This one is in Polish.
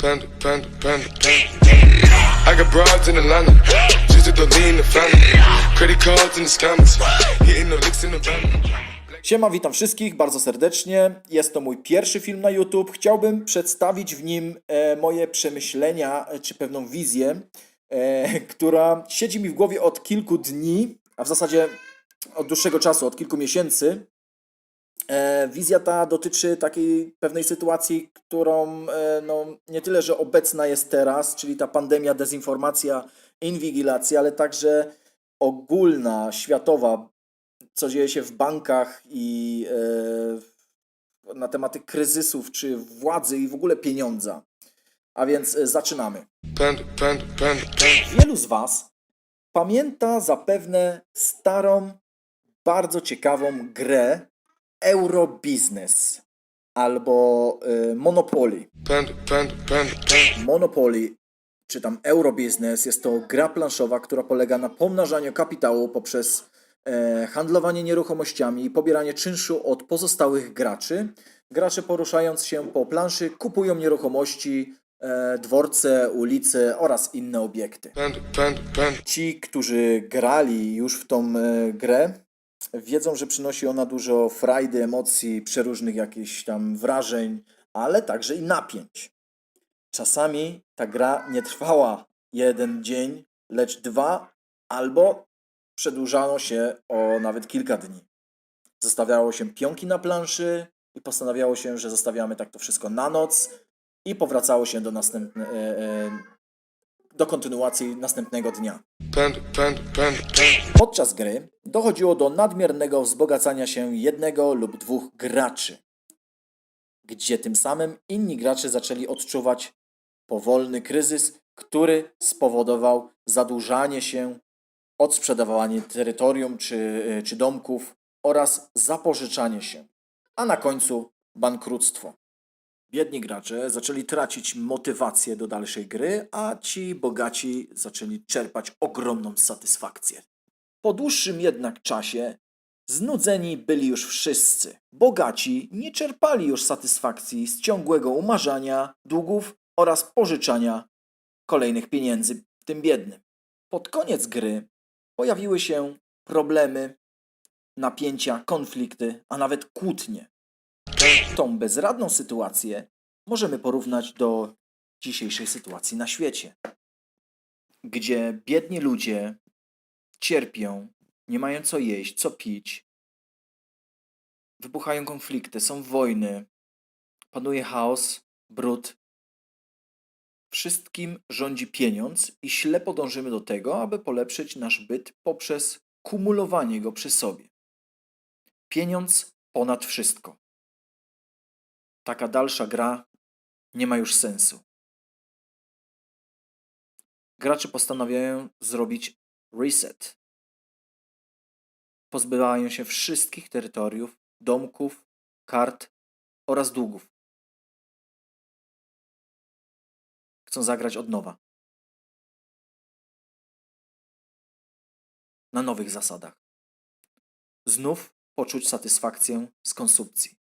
Panda, panda, panda, panda. I got broads in Atlanta. Just the family. Credit cards in the scammers. Hitting the licks in the van. Siema, witam wszystkich bardzo serdecznie. Jest to mój pierwszy film na YouTube. Chciałbym przedstawić w nim e, moje przemyślenia e, czy pewną wizję, e, która siedzi mi w głowie od kilku dni, a w zasadzie od dłuższego czasu, od kilku miesięcy. E, wizja ta dotyczy takiej pewnej sytuacji, którą e, no, nie tyle, że obecna jest teraz, czyli ta pandemia, dezinformacja, inwigilacja, ale także ogólna, światowa, co dzieje się w bankach i e, na tematy kryzysów, czy władzy i w ogóle pieniądza. A więc zaczynamy. Wielu z Was pamięta zapewne starą, bardzo ciekawą grę Eurobiznes albo y, Monopoly. Monopoly, czy tam Eurobiznes, jest to gra planszowa, która polega na pomnażaniu kapitału poprzez e, handlowanie nieruchomościami i pobieranie czynszu od pozostałych graczy. Gracze poruszając się po planszy kupują nieruchomości, e, dworce, ulice oraz inne obiekty. Ci, którzy grali już w tą e, grę, wiedzą, że przynosi ona dużo frajdy, emocji, przeróżnych jakichś tam wrażeń, ale także i napięć. Czasami ta gra nie trwała jeden dzień, lecz dwa, albo przedłużano się o nawet kilka dni. Zostawiało się pionki na planszy i postanawiało się, że zostawiamy tak to wszystko na noc i powracało się do następne, e, e, do kontynuacji następnego dnia. Podczas gry dochodziło do nadmiernego wzbogacania się jednego lub dwóch graczy, gdzie tym samym inni gracze zaczęli odczuwać powolny kryzys, który spowodował zadłużanie się, odsprzedawanie terytorium czy, czy domków oraz zapożyczanie się, a na końcu bankructwo. Biedni gracze zaczęli tracić motywację do dalszej gry, a ci bogaci zaczęli czerpać ogromną satysfakcję. Po dłuższym jednak czasie znudzeni byli już wszyscy. Bogaci nie czerpali już satysfakcji z ciągłego umarzania długów oraz pożyczania kolejnych pieniędzy tym biednym. Pod koniec gry pojawiły się problemy, napięcia, konflikty, a nawet kłótnie. Tą bezradną sytuację możemy porównać do dzisiejszej sytuacji na świecie, gdzie biedni ludzie cierpią, nie mają co jeść, co pić, wybuchają konflikty, są wojny, panuje chaos, brud. Wszystkim rządzi pieniądz i ślepo dążymy do tego, aby polepszyć nasz byt poprzez kumulowanie go przy sobie. Pieniądz ponad wszystko taka dalsza gra nie ma już sensu. Gracze postanawiają zrobić reset. Pozbywają się wszystkich terytoriów, domków, kart oraz długów. Chcą zagrać od nowa. Na nowych zasadach. Znów poczuć satysfakcję z konsumpcji.